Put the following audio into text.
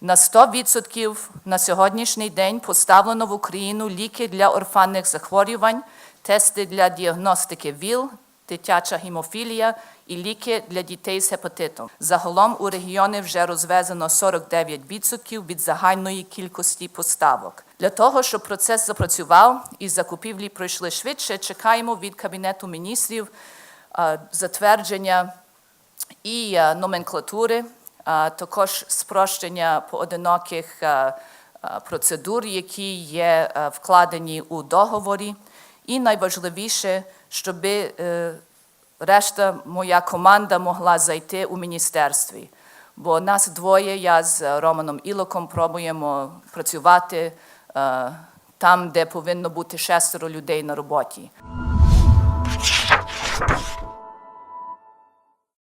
На 100% на сьогоднішній день поставлено в Україну ліки для орфанних захворювань, тести для діагностики ВІЛ, дитяча гемофілія і ліки для дітей з гепатитом. Загалом у регіони вже розвезено 49% від загальної кількості поставок. Для того, щоб процес запрацював і закупівлі пройшли швидше, чекаємо від Кабінету міністрів е, затвердження і е, номенклатури, також спрощення поодиноких е, е, процедур, які є е, вкладені у договорі. І найважливіше, щоб решта моя команда могла зайти у міністерстві. Бо нас двоє, я з Романом Ілоком, пробуємо працювати там, де повинно бути шестеро людей на роботі.